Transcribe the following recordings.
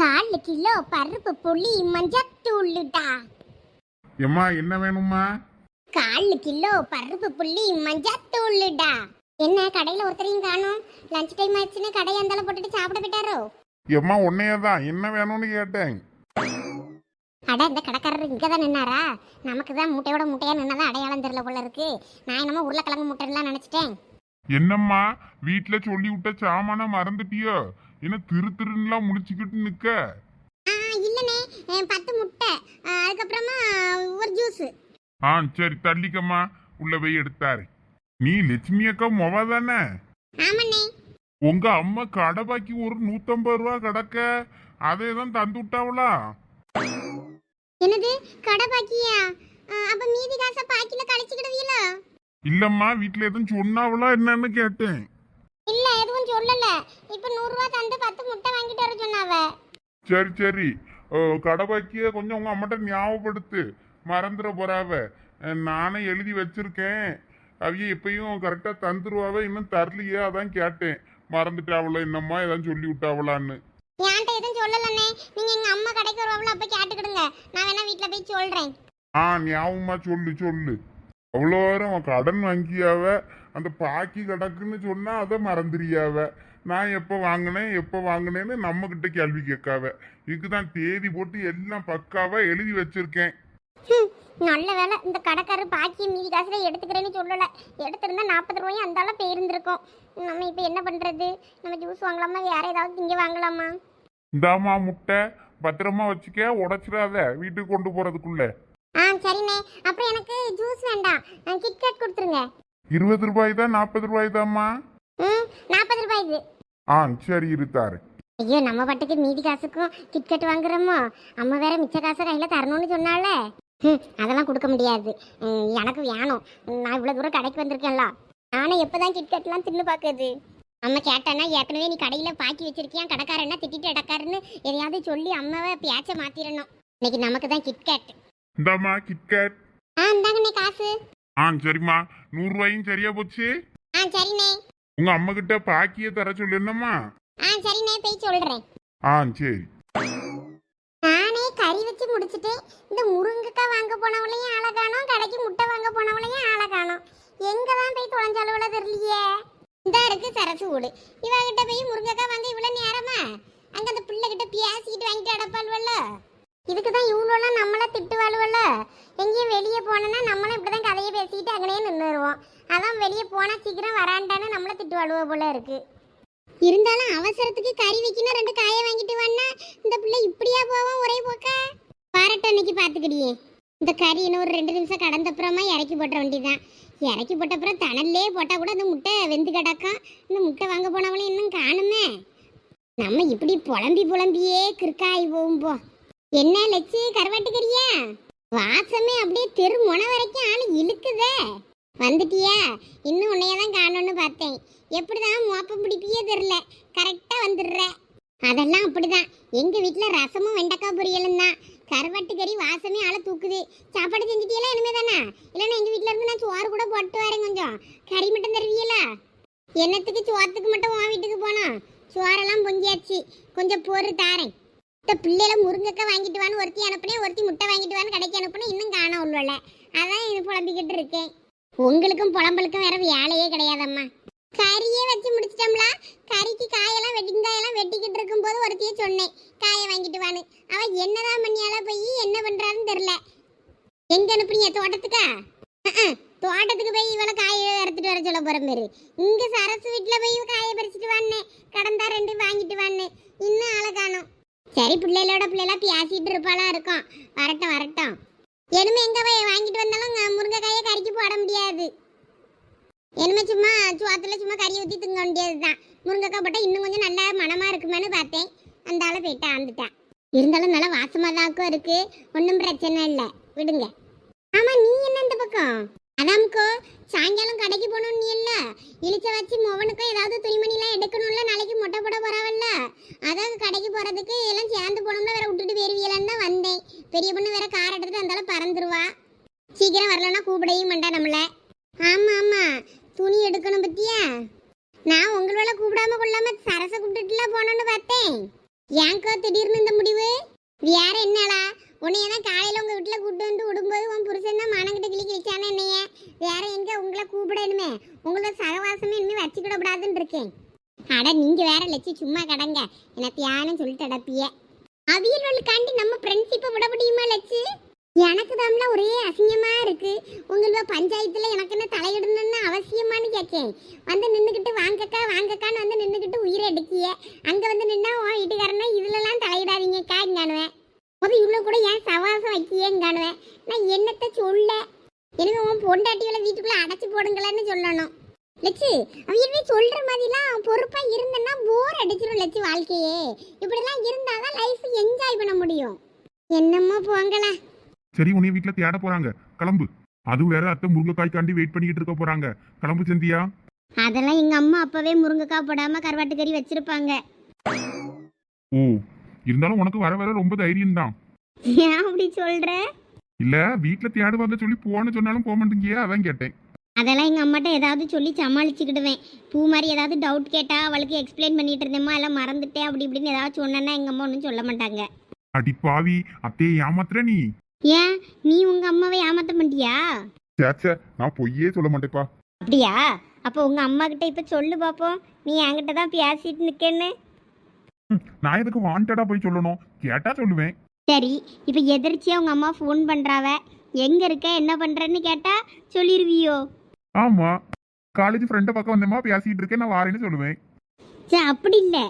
கால் kilo பருப்பு புளி மஞ்சத்தூளுடா. எம்மா என்ன வேணும்மா? கால் கிலோ பருப்பு புளி மஞ்சத்தூளுடா. என்ன கடையில ஒருத்தரையும் காணும்? லஞ்ச் டைம் ஆச்சுன்னு கடையை அந்தால போட்டுட்டு சாப்பிட போயிட்டாரோ? எம்மா உன்னையே தான் என்ன வேணும்னு கேட்டேன். அட இந்த கடைக்காரர் இங்கே தான் நின்னாரா? நமக்கு தான் முட்டையோட முட்டையா நின்னதான் அடையாளம் தெரியல போல இருக்கு. நான் என்னமோ உருளைக்கிழங்கு முட்டைலாம் நினைச்சிட்டேன். என்னம்மா வீட்ல சொல்லி விட்ட சாமான மறந்துட்டியோ? என்ன திரு திருன்னுலாம் முடிச்சுக்கிட்டு நிக்க? ஆ இல்லனே பத்து முட்டை. அதுக்கப்புறமா ஒரு ஜூஸ். ஆ சரி தள்ளிக்கம்மா. உள்ள போய் எடுத்தாரு. நீ லட்சுமி அக்கா மொவ தானே? ஆமாண்ணே. உங்க அம்மா கடை பாக்கி ஒரு நூத்தம்பது ரூபா கிடக்க. அதே தான் தந்து விட்டாவளா என்னது? கடை பாக்கியா அப்ப மீதி காசை பாக்கில கழிச்சுக்கிடுவீங்களோ இல்லம்மா வீட்ல எதுவும் சொன்னாவளா என்னன்னு கேட்டேன். இல்ல எதுவும் சொல்லல. இப்ப நூறு ரூபா தந்து பத்து முட்டை வாங்கிட்டு வர சொன்னாவ. சரி சரி. ஓ, கடை பாக்கிய கொஞ்சம் உங்க அம்மாட்ட ஞாபகப்படுத்து. மறந்துட போறாவ. நானே எழுதி வச்சிருக்கேன். அவிய எப்பயும் கரெக்டா தந்துருவாவ இன்னும் தரலையே அதான் கேட்டேன். மறந்துட்டாவளோ என்னம்மா ஏதாவது சொல்லி விட்டாவளான்னு. என்கிட்ட எதுவும் சொல்லலண்ணே. நீங்க எங்க அம்மா கடைக்கு வருவாங்களோ அப்ப கேட்டுக்கிடுங்க. நான் வேணா வீட்ல போய் சொல்றேன். ஆ ஞாபகமா சொல்லு சொல்லு. அவ்வளோ நேரம் கடன் வாங்கியாவ. அந்த பாக்கி கிடக்குன்னு சொன்னா அதை மறந்துறியாவ? நான் எப்போ வாங்கினேன் எப்போ வாங்கினேன்னு நம்ம கிட்ட கேள்வி கேட்காவ. இதுக்குதான் தேதி போட்டு எல்லாம் பக்காவா எழுதி வச்சிருக்கேன். நல்ல வேலை இந்த கடைக்காரர் பாக்கிய மீதி காசுல எடுத்துக்கிறேன்னு சொல்லல. எடுத்திருந்தா நாற்பது ரூபாயும் அந்த அளவு போயிருந்திருக்கும். நம்ம இப்ப என்ன பண்றது? நம்ம ஜூஸ் வாங்கலாமா? வேற ஏதாவது திங்க வாங்கலாமா? இந்தாம்மா முட்டை. பத்திரமா வச்சுக்க உடைச்சிடாத. வீட்டுக்கு கொண்டு போறதுக்குள்ள. ஆ சரிண்ணே. அப்புறம் எனக்கு ஜூஸ் வேண்டாம். கிட்கேட் கொடுத்துருங்க. இருபது ரூபாய் தான் நாற்பது ரூபாய் தாம்மா? ம் நாற்பது ரூபாய் இது. ஆ சரி இருத்தாரு ஐயோ நம்ம பாட்டுக்கு மீதி காசுக்கும் கிட்கட் வாங்குறோமோ? அம்மா வேற மிச்ச காசை கையில் தரணும்னு சொன்னால. ஹம், அதெல்லாம் கொடுக்க முடியாது. ம், எனக்கு வேணும். ம், நான் இவ்வளோ தூரம் கடைக்கு வந்திருக்கேன்ல. நானும் எப்போதான் கிட்கட்லாம் தின்னு பார்க்குது அம்மா கேட்டானா ஏற்கனவே நீ கடையில் பாக்கி வச்சிருக்கியா? கடைக்காரன்னா திட்டிட்டு அடக்காருன்னு எதையாவது சொல்லி அம்மாவை பேச்சை மாத்திரணும். இன்னைக்கு நமக்கு தான் கிட்கேட் இந்தாம்மா கிட்கேட் ஆ இந்தாங்கண்ணே காசு. ஆ சரிம்மா. நூறு ரூபாயும் சரியா போச்சு? ஆ சரிண்ணே. உங்க அம்மா கிட்ட பாக்கிய தர சொல்லு என்னம்மா? ஆ சரிண்ணே போய் சொல்கிறேன் ஆ சரி. நானே கறி வச்சு முடிச்சிட்டேன் இந்த முருங்கைக்காய் வாங்க போனவளையும் ஆளை காணோம் கடைக்கு முட்டை வாங்க போனவளையும் ஆளை காணோம். எங்க தான் போய் தொலைஞ்சளவுல தெரியலையே? இந்த இருக்கு சரசு வீடு இவகிட்ட போய் முருங்கைக்காய் வாங்க இவ்வளவு நேரமா? அங்க அந்த பிள்ளை கிட்ட பேசிக்கிட்டு வாங்கிட்டு அடப்பாள்வல்ல இதுக்கு தான் இவ்வளோலாம் நம்மள திட்டுவாளுவல்ல. எங்கேயும் வெளியே போனோன்னா நம்மளும் இப்படி தான் கதையை பேசிக்கிட்டு அங்கனே நின்றுருவோம் அதான் வெளியே போனால் சீக்கிரம் வராண்டான்னு நம்மள திட்டுவாளுவ போல இருக்குது இருந்தாலும் அவசரத்துக்கு கறி வைக்கணும் ரெண்டு காயை வாங்கிட்டு வந்தா இந்த பிள்ளை இப்படியா போவோம் ஒரே போக்க? வரட்டும் இன்னைக்கு பார்த்துக்கிடியே இந்த கறி இன்னும் ஒரு ரெண்டு நிமிஷம் கடந்தப்புறமா இறக்கி போட்ட வேண்டியதான் இறக்கி போட்டப்புறம் தணல்லே போட்டால் கூட அந்த முட்டை வெந்து கிடக்கும். இந்த முட்டை வாங்க போனவளையும் இன்னும் காணுமே. நம்ம இப்படி புலம்பி புலம்பியே கிறுக்காய் போகும்போ என்ன லட்சு கருவாட்டு கறியா வாசமே அப்படியே தெரு முனை வரைக்கும் ஆளு இழுக்குதே. வந்துட்டியா? இன்னும் உன்னைய தான் காணோன்னு பார்த்தேன். எப்படிதான் மோப்பம் பிடிப்பியே தெரில கரெக்டாக வந்துடுற. அதெல்லாம் அப்படிதான். எங்கள் வீட்டில் ரசமும் வெண்டைக்காய் பொரியலும் தான். கருவாட்டு கறி வாசமே ஆளை தூக்குது. சாப்பாடு செஞ்சுட்டியெல்லாம் இனிமே தானே? இல்லைன்னா எங்கள் வீட்டில் இருந்து நான் சோறு கூட போட்டு வரேன் கொஞ்சம். கறி மட்டும் தருவீங்களா என்னத்துக்கு சோத்துக்கு மட்டும் உன் வீட்டுக்கு போனோம்? சோறெல்லாம் பொங்கியாச்சு. கொஞ்சம் பொறு தாரேன். இந்த பிள்ளைல முருங்கைக்காய் வாங்கிட்டு வான்னு ஒருத்தி அனுப்புனேன் ஒருத்தி முட்டை வாங்கிட்டு வான்னு கடைக்கு அனுப்புனேன் இன்னும் காண உள்ளல அதான் இது புலம்பிக்கிட்டு இருக்கேன். உங்களுக்கும் புலம்பலுக்கும் வேற வேலையே கிடையாதம்மா. கறியே வச்சு முடிச்சிட்டோம்ல கறிக்கு காயெல்லாம் வெட்டிங்காயெல்லாம் வெட்டிக்கிட்டு இருக்கும்போது ஒருத்தியே சொன்னேன் காயை வாங்கிட்டு வான்னு. அவ என்னதான் பண்ணியால போய் என்ன பண்றான்னு தெரில எங்க அனுப்புனீங்க தோட்டத்துக்கா? தோட்டத்துக்கு போய் இவ்வளோ காயை அறுத்துட்டு வர சொல்ல போற மாரி இங்க சரசு வீட்டில் போய் காயை பறிச்சுட்டு வான்னு. கடந்தா ரெண்டு வாங்கிட்டு வான்னு. இன்னும் ஆளை காணும். சரி பிள்ளைகளோட பிள்ளைலாம் பேசிட்டு இருப்பாளா இருக்கும். வரட்டும் வரட்டும். இனிமே எங்க போய் வாங்கிட்டு வந்தாலும் அங்க முருங்கைக்காயை கறிக்கு போட முடியாது. இனிமே சும்மா சுவாத்துல சும்மா கறி ஊற்றி திங்க வேண்டியதுதான். முருங்கைக்காய் போட்டால் இன்னும் கொஞ்சம் நல்லா மனமா இருக்குமான்னு பார்த்தேன். அந்த ஆளை போயிட்டு ஆந்துட்டேன் இருந்தாலும் நல்லா வாசமாக தாக்கும் இருக்கு. ஒன்றும் பிரச்சனை இல்லை. விடுங்க. ஆமா நீ என்ன இந்த பக்கம்? அதாம்க்கோ சாயங்காலம் கடைக்கு போகணும்னு நீ இல்ல. இழிச்ச வச்சு மொவனுக்கும் ஏதாவது துணிமணிலாம் எடுக்கணும்ல நாளைக்கு மொட்டை போட போறாவல்ல. அதான் கடைக்கு போறதுக்கு எல்லாம் சேர்ந்து போனோம்னா வேற விட்டுட்டு வேறுவியலான்னு தான் வந்தேன். பெரிய பொண்ணு வேற கார் எடுத்துட்டு அந்தாலும் பறந்துருவா. சீக்கிரம் வரலன்னா கூப்பிடவே மாட்டா நம்மள. ஆமா ஆமா. துணி எடுக்கணும் பத்தியா? நான் உங்களோட கூப்பிடாம கொள்ளாம சரச கூப்பிட்டுட்டுல போனோன்னு பார்த்தேன். ஏங்கோ திடீர்னு இந்த முடிவு? வேற என்னடா? உன்னைய தான் காலையில் உங்கள் வீட்டில் கூட்டு வந்து விடும்போது உன் புருஷன் தான் மானங்கிட்ட கிளி கிழிச்சானே என்னைய. வேற எங்கே உங்களை கூப்பிடணுமே. உங்களோட சகவாசமே இனிமேல் வச்சுக்கிட கூடாதுன்னு இருக்கேன். அட நீங்கள் வேற லட்சி சும்மா கடங்க. என்ன தியானம் சொல்லிட்டு அடப்பிய. அவியல்களுக்காண்டி நம்ம ஃப்ரெண்ட்ஷிப்பை விட முடியுமா லட்சி? எனக்கு தான் ஒரே அசிங்கமாக இருக்குது உங்களோட பஞ்சாயத்தில் எனக்கு என்ன தலையிடணும்னு அவசியமான்னு கேட்கேன் வந்து நின்றுக்கிட்டு வாங்கக்கா வாங்கக்கான்னு வந்து நின்றுக்கிட்டு உயிரை எடுக்கிய. அங்கே வந்து நின்னா உன் வீட்டுக்காரனா இதுலலாம் தலையிடாதீங்கக்கா இங்கானுவேன் முத இவ்வளோ கூட ஏன் சவாசம் வைக்கியேங்கானுவேன் நான் என்னத்த சொல்ல? எனவே உன் பொண்டாட்டிகளை வீட்டுக்குள்ள அடைச்சி போடுங்களேன்னு சொல்லணும். லட்சு அவங்க சொல்ற மாதிரிலாம் பொறுப்பா இருந்தேன்னா போர் அடிச்சிடும் லட்சு வாழ்க்கையே. இப்படிலாம் இருந்தாதான் லைஃப் என்ஜாய் பண்ண முடியும். என்னம்மா போங்களா. சரி உன்னை வீட்டுல தேட போறாங்க. கிளம்பு. அது வேற அத்தை முருங்கைக்காய்க்காண்டி வெயிட் பண்ணிக்கிட்டு இருக்க போறாங்க. கிளம்பு சந்தியா. அதெல்லாம் எங்க அம்மா அப்பவே முருங்கைக்காய் போடாம கருவாட்டு கறி வச்சிருப்பாங்க. ஓ இருந்தாலும் உனக்கு வர வர ரொம்ப தைரியம் தான் ஏன் அப்படி சொல்ற? இல்ல வீட்டுல தேடுவாங்க சொல்லி போன்னு சொன்னாலும் போக மாட்டேங்கியா அதான் கேட்டேன். அதெல்லாம் எங்கள் அம்மாட்ட ஏதாவது சொல்லி சமாளிச்சுக்கிடுவேன். பூ மாதிரி ஏதாவது டவுட் கேட்டால் அவளுக்கு எக்ஸ்பிளைன் பண்ணிட்டு இருந்தேம்மா எல்லாம் மறந்துட்டேன் அப்படி இப்படின்னு ஏதாவது சொன்னேன்னா எங்கள் அம்மா ஒன்றும் சொல்ல மாட்டாங்க. அடி பாவி அத்தையை ஏமாத்துற நீ? ஏன்? நீ உங்கள் அம்மாவை ஏமாத்த மாட்டியா? சேச்சே நான் பொய்யே சொல்ல மாட்டேப்பா அப்படியா? அப்போ உங்கள் அம்மா கிட்ட இப்போ சொல்லு பார்ப்போம் நீ என்கிட்ட தான் பேசிட்டு நிற்கன்னு நான் எதுக்கு வாண்டடா போய் சொல்லணும்? கேட்டா சொல்லுவேன். சரி இப்போ எதிர்ச்சியாக உங்கள் அம்மா ஃபோன் பண்ணுறாவ எங்கே இருக்க? என்ன பண்ணுறன்னு கேட்டால் சொல்லிடுவியோ ஆமா. காலேஜ் ஃப்ரெண்டை பக்கம் வந்தேமா பேசிட்டு இருக்கேன் நான் வாரேன்னு சொல்லுவேன். சரி அப்படி இல்லை.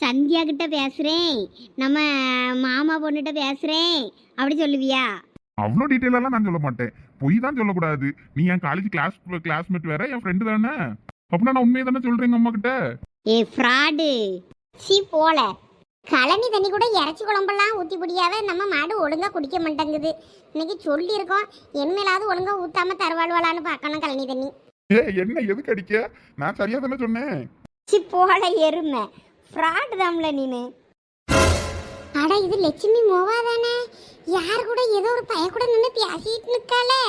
சந்தியா கிட்ட பேசுகிறேன் நம்ம மாமா பொண்ணுகிட்ட பேசுகிறேன் அப்படி சொல்லுவியா? அவ்வளோ டீட்டெயிலெல்லாம் நான் சொல்ல மாட்டேன். பொய் தான் சொல்லக்கூடாது. நீ என் காலேஜ் கிளாஸ் கிளாஸ்மேட் வேற என் ஃப்ரெண்டு தானே? அப்படின்னா நான் உண்மையை தானே சொல்றேன் அம்மா கிட்ட ஏ ஃப்ராடு சீ போல. கழனி தண்ணி கூட இறச்சி குழம்பெல்லாம் ஊற்றி பிடியாவே நம்ம மாடு ஒழுங்கா குடிக்க மாட்டேங்குது. இன்னைக்கு சொல்லியிருக்கோம் என்மேலாவது ஒழுங்கா ஊத்தாம தருவாழ்வாளான்னு பார்க்கணும் கழனி தண்ணி. ஏ என்ன எதுக்கு அடிக்க? நான் சரியா தானே சொன்னேன். சி போல எருமை. ஃப்ராடு தான்ல நீனு. அட இது லட்சுமி மோவா தானே. யார் கூட ஏதோ ஒரு பைய கூட நின்று பேசிட்டு நிக்காளே.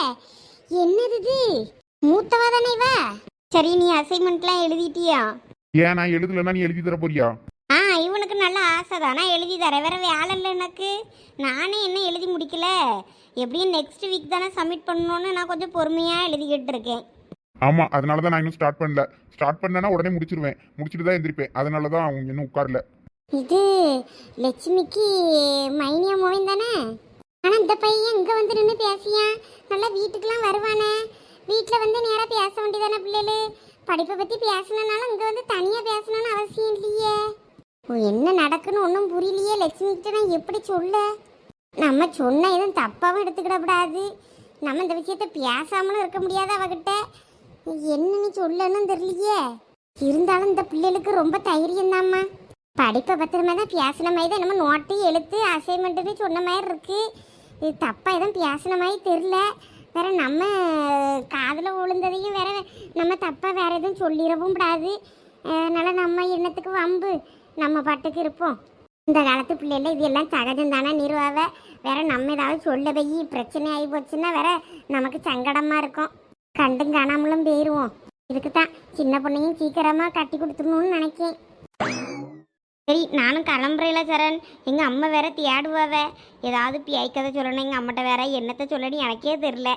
என்னது இது? மூத்தவா தானே இவ? சரி நீ அசைன்மெண்ட்லாம் எழுதிட்டியா? ஏன் நான் எழுதலைன்னா நீ எழுதி தர போறியா? ஆ இவனுக்கு நல்ல ஆசை தான் நான் எழுதி தரேன். வேற வேலை இல்லை எனக்கு. நானே என்ன எழுதி முடிக்கல? எப்படியும் நெக்ஸ்ட் வீக் தானே சப்மிட் பண்ணணும்னு நான் கொஞ்சம் பொறுமையாக எழுதிக்கிட்டு இருக்கேன் ஆமா அதனால தான் நான் இன்னும் ஸ்டார்ட் பண்ணல. ஸ்டார்ட் பண்ணனா உடனே முடிச்சிருவேன். முடிச்சிட்டு தான் எந்திரிப்பேன். அதனால தான் அவங்க இன்னும் உட்காரல. இது லட்சுமிக்கு மைனியா மோவன் தானே? ஆனால் இந்த பையன் இங்கே வந்து நின்று பேசியா? நல்லா வீட்டுக்கெல்லாம் வருவானே. வீட்டில் வந்து நேராக பேச வேண்டியதானே பிள்ளைகள்? படிப்பை பற்றி பேசணுனாலும் இங்கே வந்து தனியாக பேசணும்னு அவசியம் இல்லையே. என்ன நடக்குன்னு ஒன்றும் புரியலையே லட்சுமி கிட்ட நான் எப்படி சொல்ல? நம்ம சொன்ன எதுவும் தப்பாகவும் எடுத்துக்கிடக்கூடாது நம்ம இந்த விஷயத்த பேசாமலும் இருக்க முடியாது அவகிட்ட. என்னன்னு சொல்லணும்னு தெரியலையே? இருந்தாலும் இந்த பிள்ளைகளுக்கு ரொம்ப தைரியம் தாம்மா படிப்பை பத்திரமா தான் பேசின மாதிரி தான் நம்ம நோட்டு எழுத்து அசைன்மெண்ட்டுன்னு சொன்ன மாதிரி இருக்கு. இது தப்பாக எதுவும் பேசின மாதிரி தெரில வேற நம்ம காதில் விழுந்ததையும் வேற நம்ம தப்பாக வேற எதுவும் சொல்லிடவும் கூடாது. அதனால நம்ம எண்ணத்துக்கு வம்பு? நம்ம பாட்டுக்கு இருப்போம். இந்த காலத்து பிள்ளைல இது எல்லாம் சகஜம் தானே நிறுவாவ வேற நம்ம ஏதாவது சொல்ல போய் பிரச்சனை ஆகி போச்சுன்னா வேற நமக்கு சங்கடமா இருக்கும். கண்டும் காணாமலும் போயிடுவோம் இதுக்கு தான் சின்ன பொண்ணையும் சீக்கிரமா கட்டி கொடுத்துடணும்னு நினைக்கேன். சரி நானும் கிளம்புறேல சரண். எங்கள் அம்மா வேற தேடுவாவ ஏதாவது பியாய்க்கதை சொல்லணும் எங்கள் அம்மாட்ட வேற என்னத்தை சொல்லணும் எனக்கே தெரில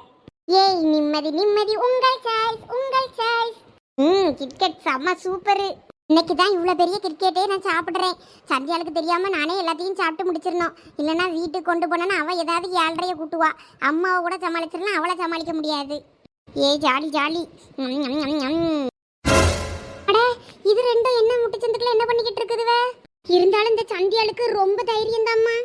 ஏய் நிம்மதி நிம்மதி. உங்கள் சாய்ஸ் உங்கள் சாய்ஸ் ம் கிரிக்கெட் செம்ம சூப்பரு இன்னைக்கு தான் இவ்வளோ பெரிய கிரிக்கெட்டே நான் சாப்பிட்றேன். சந்தியாளுக்கு தெரியாமல் நானே எல்லாத்தையும் சாப்பிட்டு முடிச்சிடணும். இல்லைன்னா வீட்டுக்கு கொண்டு போனேன்னா அவள் ஏதாவது ஏழ்றைய கூட்டுவா. அம்மாவை கூட சமாளிச்சிடலாம் அவளை சமாளிக்க முடியாது. ஏய் ஜாலி ஜாலி. ம், அட இது ரெண்டும் என்ன முட்டுச்சந்துக்குள்ள என்ன பண்ணிக்கிட்டு இருக்குதுவ? இருந்தாலும் இந்த சந்தியாளுக்கு ரொம்ப தைரியம் தாம்மா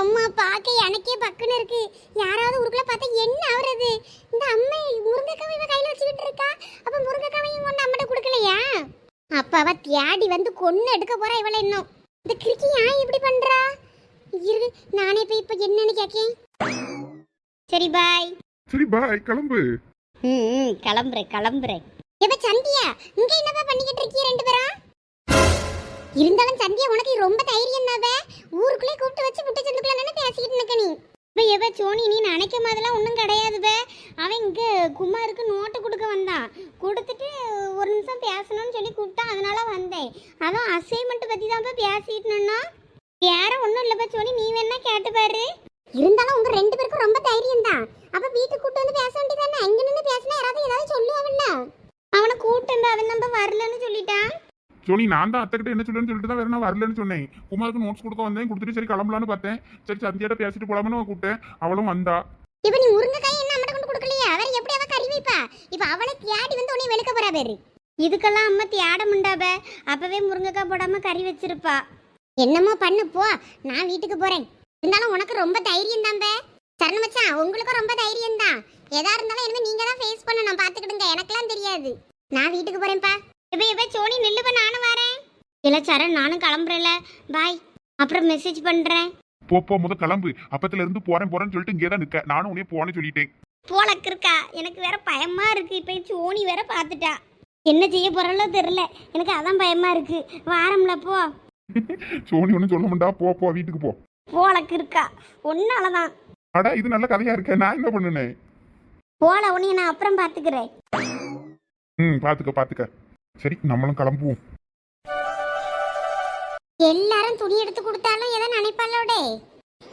எம்மா பார்க்க எனக்கே பக்குன்னு இருக்கு. யாராவது ஊருக்குள்ள பார்த்தா என்ன ஆகுறது இந்த அம்மை முருங்கைக்காவை கையில் வச்சுக்கிட்டு இருக்கா? அப்போ முருங்கைக்காவையும் கொண்டு அம்மட்ட கொடுக்கலையா? அப்ப அவ தேடி வந்து கொன்னு எடுக்க போறா இவள இன்னும். இந்த கிறுக்கி ஏன் இப்படி பண்றா? இரு நானே போய் இப்ப என்னன்னு கேக்கேன். சரி பாய் சரி பாய் கிளம்பு. ம் கிளம்புறேன் கிளம்புறேன் எப்ப சந்தியா இங்க என்னப்பா பண்ணிக்கிட்டு இருக்கீங்க ரெண்டு பேரும்? இருந்தாலும் சந்தியா உனக்கு ரொம்ப தைரியம் தாவே ஊருக்குள்ளே கூப்பிட்டு வச்சு முட்டை சந்துக்குள்ள நின்று பேசிக்கிட்டு நிக்க நீ? இப்போ எவ சோனி நீ நினைக்க மாதிரிலாம் ஒன்றும் கிடையாது பே அவன் இங்கே குமாருக்கு நோட்டு கொடுக்க வந்தான். கொடுத்துட்டு ஒரு நிமிஷம் பேசணும்னு சொல்லி கூப்பிட்டான். அதனால வந்தேன். அதான் அசைன்மெண்ட் பற்றி தான் பேசிட்டு யாரும் வேற இல்லைப்பா சோனி நீ வேணா கேட்டு பாரு இருந்தாலும் உங்க ரெண்டு பேருக்கும் ரொம்ப தைரியம் தான் அப்ப வீட்டுக்கு கூட்டு வந்து பேச வேண்டியதானே அங்க நின்று பேசினா யாராவது ஏதாவது சொல்லுவாங்கல்ல அவனை கூட்டு வந்து அவன் நம்ம வரலன்னு சொல்லிட்டான் சோனி நான் தான் அத்தை கிட்ட என்ன சொல்லுன்னு சொல்லிட்டு தான் வேற நான் வரலன்னு சொன்னேன். குமாருக்கு நோட்ஸ் கொடுக்க வந்தேன். கொடுத்துட்டு சரி கிளம்பலான்னு பார்த்தேன். சரி சந்தியாட்ட பேசிட்டு போலாம்னு கூப்பிட்டேன். அவளும் வந்தா. இப்ப நீ முருங்கைக்காய் என்ன அம்மா கொண்டு கொடுக்கலையா? அவர் எப்படி அவ கறி வைப்பா? இப்ப அவளை தியாடி வந்து உன்னை வெளுக்க போறா பேரு. இதுக்கெல்லாம் அம்மா தியாட முண்டாப அப்பவே முருங்கைக்காய் போடாம கறி வச்சிருப்பா. என்னமோ பண்ணு போ. நான் வீட்டுக்கு போறேன். இருந்தாலும் உனக்கு ரொம்ப தைரியம் தான் சரண மச்சான் உங்களுக்கும் ரொம்ப தைரியம் தான். எதா இருந்தாலும் இனிமே நீங்க தான் ஃபேஸ் பண்ணணும். பாத்துக்கிடுங்க எனக்கெல்லாம் தெரியாது. நான் வீட்டுக்கு போறேன்ப்பா. இப்ப இப்ப சோனி நில்லுப்ப நானும் வரேன். இல்ல சரண் நானும் கிளம்புறேன்ல. பாய். அப்புறம் மெசேஜ் பண்றேன். போ போ முத கிளம்பு. அப்பத்துல இருந்து போறேன் போறேன்னு சொல்லிட்டு இங்கே தான் நிக்க. நானும் உடனே போனேன்னு சொல்லிட்டேன். போலக்கு இருக்கா? எனக்கு வேற பயமா இருக்கு. இப்ப சோனி வேற பாத்துட்டா என்ன செய்ய போறளோ தெரியல. எனக்கு அதான் பயமா இருக்கு. வாரம்ல போ. சோனி ஒன்றும் சொல்ல மாட்டா. போ போ வீட்டுக்கு போ. போலக்கு இருக்கா? ஒன்னாலதான். அடா இது நல்ல கதையா இருக்க. நான் என்ன பண்ணுனேன்? போல உன்னைய நான் அப்புறம் பாத்துக்கிறேன். ம் பாத்துக்க பாத்துக்க. சரி நம்மளும் கிளம்புவோம். எல்லாரும் துணி எடுத்து கொடுத்தாலும் எதை நினைப்பாளோடே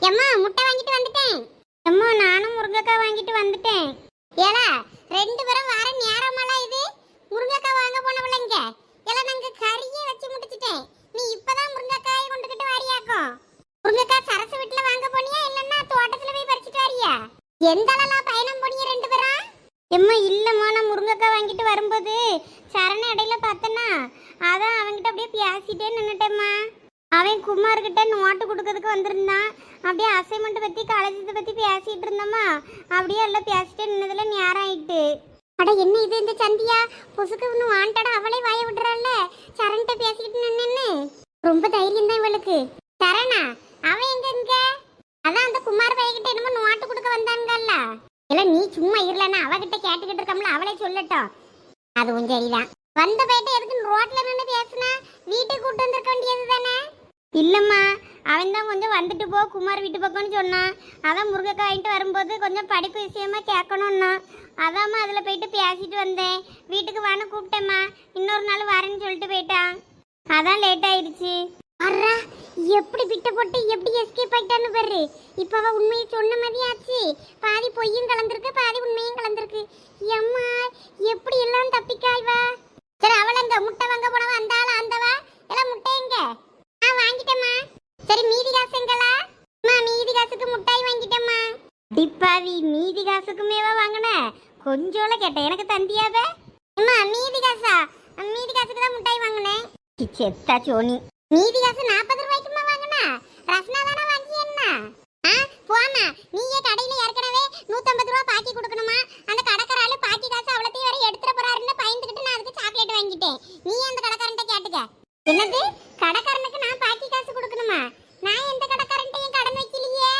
எம்மா முட்டை வாங்கிட்டு வந்துட்டேன். எம்மா நானும் முருங்கைக்காய் வாங்கிட்டு வந்துட்டேன். ஏலா ரெண்டு பேரும் வர நேரமாலா இது? முருங்கைக்காய் வாங்க போனவளங்க. எல்லாம் நாங்க கறியே வச்சு முடிச்சிட்டேன். நீ இப்பதான் முருங்கைக்காயை கொண்டுகிட்டு வாரியாக்கும் முருங்கைக்காய் சரசு வீட்டுல வாங்க போனியா? இல்லன்னா தோட்டத்துல போய் பறிச்சிட்டு வாரியா? எந்த அளவுல பயணம் போனியா ரெண்டு பேரும் எம்மா இல்லைம்மா நான் முருங்கைக்காய் வாங்கிட்டு வரும்போது சரண இடையில பார்த்தனா அதான் அவன்கிட்ட அப்படியே பேசிட்டே நின்னுட்டேம்மா. அவன் குமார்கிட்ட நோட்டு கொடுக்கறதுக்கு வந்திருந்தான். அப்படியே அசைன்மெண்ட் பற்றி காலேஜத்தை பற்றி பேசிகிட்டு இருந்தோம்மா. அப்படியே எல்லாம் பேசிட்டே நின்னதில் நேரம் ஆயிட்டு. அட என்ன இது இந்த சந்தியா? பொசுக்கு இன்னும் வாண்டடா அவளே வாய விடுறாள்ல. சரண்கிட்ட பேசிக்கிட்டு நின்னு. ரொம்ப தைரியம் தான் இவளுக்கு. சரணா அவன் எங்க இங்க? அதான் அந்த குமார் பையன்கிட்ட என்னமோ நோட்டு கொடுக்க வந்தாங்கல்ல இல்ல நீ சும்மா இருலன்னா அவகிட்ட கேட்டுக்கிட்டு இருக்கோம்ல அவளே சொல்லட்டும். அதுவும் சரிதான். வந்த போயிட்டு எதுக்கு ரோட்ல நின்று பேசுனா? வீட்டுக்கு கூட்டு வந்திருக்க வேண்டியது தானே? இல்லம்மா அவன் தான் கொஞ்சம் வந்துட்டு போ குமார் வீட்டு பக்கம்னு சொன்னான். அதான் முருகக்கா வாங்கிட்டு வரும்போது கொஞ்சம் படிப்பு விஷயமா கேட்கணும்னா. அதாம்மா அதில் போயிட்டு பேசிட்டு வந்தேன். வீட்டுக்கு வான்னு கூப்பிட்டேம்மா. இன்னொரு நாள் வரேன்னு சொல்லிட்டு போயிட்டான். அதான் லேட் ஆயிடுச்சு. அறா எப்படி பிட்ட போட்டு எப்படி எஸ்கேப் ஆயிட்டான்னு பாரு. இப்ப அவ உண்மையை சொன்ன மாதிரி ஆச்சு. பாதி பொய்யும் கலந்துருக்கு பாதி உண்மையும் கலந்துருக்கு. எம்மா எப்படி எல்லாம் தப்பிக்காய்வா சரி அவளங்க முட்டை வாங்க போனவா அந்த அந்தவா எல்லாம் முட்டை எங்க? ஆ வாங்கிட்டேம்மா. சரி மீதி காசு எங்களா அம்மா மீதி காசுக்கு முட்டாய் வாங்கிட்டேம்மா. டிப்பாவி மீதி காசுக்குமேவா வாங்கின. கொஞ்சோல கேட்டேன். எனக்கு தந்தியாவே அம்மா மீதி காசா? மீதி காசுக்கு தான் முட்டாய் வாங்கினேன். செத்தா சோனி. மீதி காசு நாற்பது ரூபாய்க்குமா வாங்கினா? ரஸ்னா தானே வாங்கி என்ன? ஆ போமா நீயே கடையில ஏற்கனவே நூத்தம்பது ரூபா பாக்கி கொடுக்கணுமா? அந்த கடைக்காரால பாக்கி காசு அவ்வளோத்தையும் வரை எடுத்துட போறாருன்னு பயந்துக்கிட்டு நான் அதுக்கு சாக்லேட் வாங்கிட்டேன். நீ அந்த கடைக்காரன்ட்ட கேட்டுக்க? என்னது? கடைக்காரனுக்கு நான் பாக்கி காசு கொடுக்கணுமா? நான் எந்த கடைக்காரன்ட்டையும் கடன் வைக்கலையே?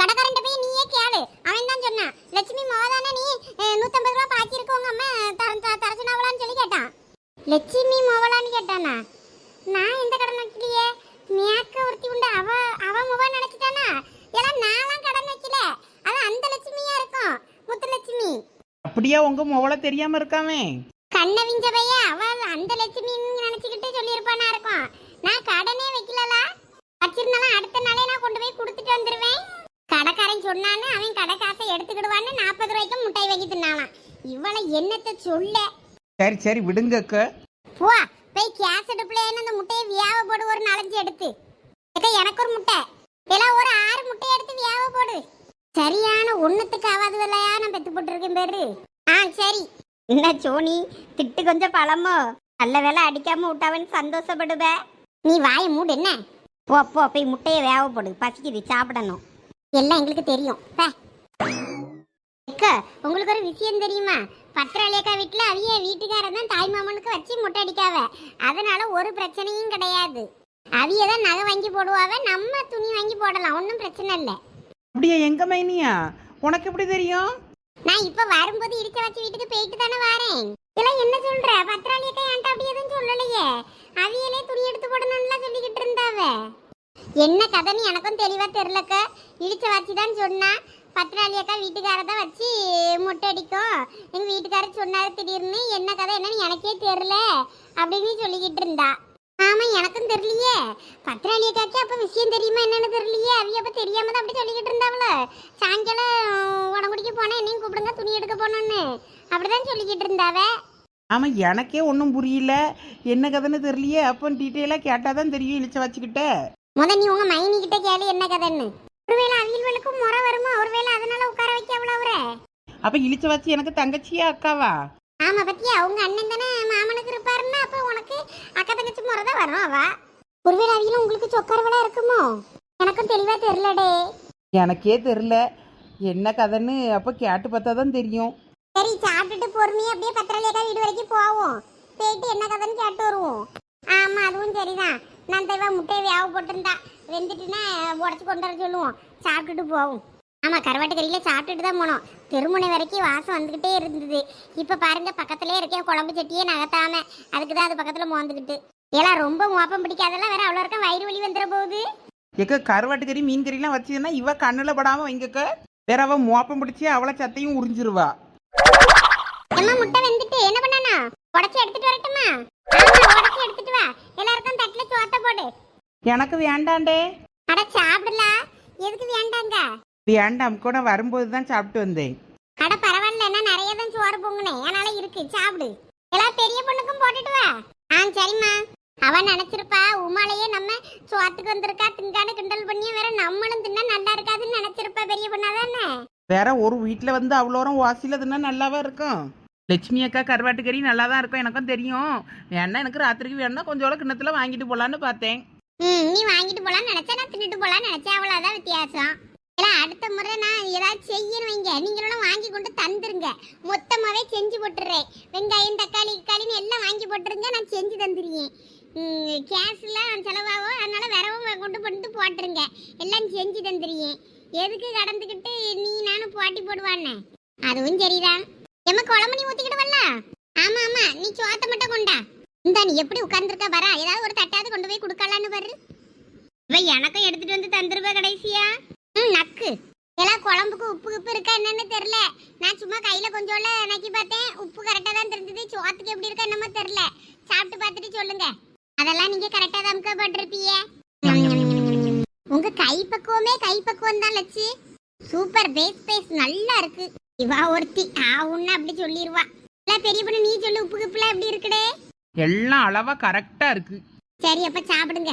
கடைக்காரன்ட்ட போய் நீயே கேளு. அவன் தான் சொன்னான் லட்சுமி மோதானே நீ நூற்றம்பது நூத்தம்பது ரூபா பாக்கி இருக்கவங்க அம்மா தர சொல்லி கேட்டான். லட்சுமி மோவலான்னு கேட்டானா? நான் எந்த கடன் வைக்கலையே? மேக்க ஒருத்தி உண்டு. அவ அவ முக நினைச்சிட்டானா? எல்லாம் நான்லாம் கடன் வைக்கல. அது அந்த லட்சுமியா இருக்கும். முத்துலட்சுமி அப்படியா உங்க முவளை தெரியாம இருக்காமே? கண்ண விஞ்ச பைய? அவ அந்த லட்சுமின்னு நினைச்சுக்கிட்டு சொல்லியிருப்பானா இருக்கும். நான் கடனே வைக்கலலா. வச்சிருந்தாலும் அடுத்த நாளே நான் கொண்டு போய் கொடுத்துட்டு வந்துருவேன். கடைக்காரன் சொன்னான்னு அவன் கடை காசை எடுத்துக்கிடுவான்னு நாற்பது ரூபாய்க்கு முட்டாய் வாங்கி தின்னாலாம் இவளை என்னத்தை சொல்ல? சரி சரி விடுங்க அக்கா போ. போய் கேஸ் அடுப்புலன்னு அந்த முட்டையை வியாவ போடு ஒரு நாலஞ்சு எடுத்து. ஏக்கா எனக்கு ஒரு முட்டை. எல்லாம் ஒரு ஆறு முட்டை எடுத்து வியாவ போடு. சரியான ஒண்ணுத்துக்கு ஆகாது இல்லையா நான் பெத்து போட்டிருக்கேன் பேரு. ஆ சரி. என்ன சோனி? திட்டு கொஞ்சம் பழமோ? நல்ல வேலை அடிக்காம விட்டாவன்னு சந்தோஷப்படுவ. நீ வாய மூடு என்ன? போ போ போய் முட்டையை வேக போடு. பசிக்குது சாப்பிடணும். எல்லாம் எங்களுக்கு தெரியும். பே. உங்களுக்கு ஒரு விஷயம் தெரியுமா? பத்திராளியக்கா வீட்டுல அவிய வீட்டுக்காரர் தான் தாய் மாமனுக்கு வச்சு முட்டை அடிக்காவ. அதனால ஒரு பிரச்சனையும் கிடையாது. அவிய தான் நகை வாங்கி போடுவாவ நம்ம துணி வாங்கி போடலாம் ஒன்றும் பிரச்சனை இல்லை. அப்படியா எங்க மைனியா? உனக்கு எப்படி தெரியும்? நான் இப்ப வரும்போது இடிச்ச வச்சு வீட்டுக்கு போயிட்டு தானே வரேன். இதெல்லாம் என்ன சொல்ற? பத்திராளியக்கா என்கிட்ட அப்படி எதுவும் சொல்லலையே. அவியலே துணி எடுத்து போடணும்லாம் சொல்லிக்கிட்டு இருந்தாவ. என்ன கதைன்னு எனக்கும் தெளிவா தெரியலக்க. இடிச்ச வச்சு தான் சொன்னா. பத்திராளி அக்கா வீட்டுக்கார தான் வச்சு முட்டை அடிக்கும் எங்க வீட்டுக்காரர் சொன்னாரு திடீர்னு என்ன கதை என்னன்னு எனக்கே தெரியல அப்படின்னு சொல்லிக்கிட்டு இருந்தா. ஆமா எனக்கும் தெரியலையே. பத்திராளிய காக்கி அப்ப விஷயம் தெரியுமா என்னன்னு தெரியலையே. அவிய அப்ப தெரியாம தான் அப்படி சொல்லிக்கிட்டு இருந்தாவல சாயங்காலம் உடம்புடிக்க போனா என்னையும் கூப்பிடுங்க துணி எடுக்க போனோன்னு. அப்படிதான் சொல்லிக்கிட்டு இருந்தாவ. ஆமாம் எனக்கே ஒன்றும் புரியல. என்ன கதைன்னு தெரியலையே. அப்போ டீட்டெயிலாக கேட்டால் தான் தெரியும் இழிச்ச வச்சுக்கிட்ட. முத நீ உங்க மைனி கிட்ட கேளு என்ன கதைன்னு. ஒருவேளை அவியல்களுக்கும் முறை வருமா? ஒருவேளை அதனால உட்கார வைக்க அவ்வளோ அவரை? அப்போ இழிச்ச வச்சு எனக்கு தங்கச்சியா அக்காவா? ஆமா பத்தியா? அவங்க அண்ணன் தானே மாமனுக்கு இருப்பாருன்னா அப்ப உனக்கு அக்கா தங்கச்சி முறை தான் வரும் அவ ஒருவேளை அவியலும் உங்களுக்கு சொக்கரவளா இருக்குமோ? எனக்கும் தெளிவா தெரியலடே. எனக்கே தெரில என்ன கதைன்னு அப்போ கேட்டு பார்த்தா தான் தெரியும். சரி சாப்பிட்டுட்டு பொறுமையா அப்படியே பத்திரலேக்கா வீடு வரைக்கும் போவோம். போயிட்டு என்ன கதைன்னு கேட்டு வருவோம். ஆமா அதுவும் சரிதான். நான் தெய்வா முட்டையை வேக போட்டிருந்தா. வெந்துட்டுன்னா உடச்சி கொண்டு வர சொல்லுவோம். சாப்பிட்டுட்டு போவோம். ஆமா கருவாட்டு கறியில சாப்பிட்டுட்டு தான் போனோம். தெருமுனை வரைக்கும் வாசம் வந்துகிட்டே இருந்தது. இப்ப பாருங்க பக்கத்திலே இருக்கேன். குழம்பு சட்டியே நகர்த்தாம. அதுக்கு தான் அது பக்கத்துல மோந்துக்கிட்டு ஏலாம் ரொம்ப மோப்பம் பிடிக்காதெல்லாம் வேற அவ்வளோ இருக்க? வயிறு வலி வந்துட போகுது. எக்க கருவாட்டு கறி மீன் கறிலாம் வச்சுன்னா இவ கண்ணில் படாமல் வைங்கக்க. வேற அவ மோப்பம் பிடிச்சி அவளை சத்தையும் உறிஞ்சிருவா. முட்டை வெந்துட்டு என்ன பண்ணானா? உடச்சி எடுத்துட்டு வரட்டுமா ஆமா உடச்சி எடுத்துட்டு வா எல்லாருக்கும் தட்டுல சோத்த போடு எனக்கு வேண்டாண்டே. அட சாப்பிடலாம் எதுக்கு வேண்டாங்க? வேண்டாம் கூட வரும்போது தான் சாப்பிட்டு வந்தேன். அட பரவாயில்ல நான் நிறைய தான் சோறு பொங்குனேன். அதனால இருக்கு சாப்பிடு. எல்லாம் பெரிய பொண்ணுக்கும் போட்டுட்டு வா. ஆ சரிம்மா. அவன் நினைச்சிருப்பா உமாலையே நம்ம சோத்துக்கு வந்திருக்கா திங்கானு கிண்டல் பண்ணி வேற நம்மளும் தின்னா நல்லா இருக்காதுன்னு நினைச்சிருப்பா பெரிய பொண்ணா தானே? வேற ஒரு வீட்டில் வந்து அவ்வளோரம் வாசியில் தின்னா நல்லாவா இருக்கும். லட்சுமி அக்கா கருவாட்டு கறி நல்லா தான் இருக்கும் எனக்கும் தெரியும். வேணா எனக்கு ராத்திரிக்கு வேணா கொஞ்சம் கிண்ணத்தில் வாங்கிட்டு போகலான்னு பார்த்தேன். ம் நீ வாங்கிட்டு போலாம்னு நினைச்சா நான் தின்னுட்டு போலாம்னு நினைச்சா அவ்வளோதான் வித்தியாசம். இல்லை அடுத்த முறை நான் ஏதாவது செய்யணும் வைங்க. நீங்களும் வாங்கி கொண்டு தந்துருங்க. மொத்தமாகவே செஞ்சு போட்டுறேன். வெங்காயம் தக்காளி தக்காளின்னு எல்லாம் வாங்கி போட்டுருங்க. நான் செஞ்சு தந்துருக்கேன் கேஸ்லாம் செலவாகும். அதனால் வரவும் கொண்டு போட்டு போட்டுருங்க. எல்லாம் செஞ்சு தந்துருக்கேன் எதுக்கு கடந்துக்கிட்டு நீ நானும் போட்டி போடுவானே அதுவும் சரிதான். எம்ம குழம்பு நீ ஊற்றிக்கிட்டு வரல ஆமாம் ஆமாம் நீ சோத்த மட்டும் கொண்டா. இந்த நீ எப்படி உட்கார்ந்துருக்க? வர ஏதாவது ஒரு தட்டாவது கொண்டு போய் கொடுக்கலான்னு பாரு. இவ எனக்கும் எடுத்துட்டு வந்து தந்துருவ கடைசியா. ம் நக்கு. எல்லாம் குழம்புக்கு உப்பு உப்பு இருக்கா என்னன்னு தெரியல. நான் சும்மா கையில கொஞ்சோல நக்கி பார்த்தேன். உப்பு கரெக்டா தான் தெரிஞ்சது. சோத்துக்கு எப்படி இருக்கா என்னமோ தெரியல. சாப்பிட்டு பார்த்துட்டு சொல்லுங்க. அதெல்லாம் நீங்க கரெக்டா தான் போட்டிருப்பீங்க உங்க கைப்பக்குவமே கைப்பக்குவம் தான் லட்சி. சூப்பர் பேஸ் பேஸ் நல்லா இருக்கு. இவா ஒருத்தி. ஆ ஆவுன்னு அப்படி சொல்லிடுவா எல்லாம் பெரிய பொண்ணு நீ சொல்லு உப்பு உப்புலாம் எப்படி இருக்குடே? எல்லாம் அளவா கரெக்டா இருக்கு. சரி அப்ப சாப்பிடுங்க.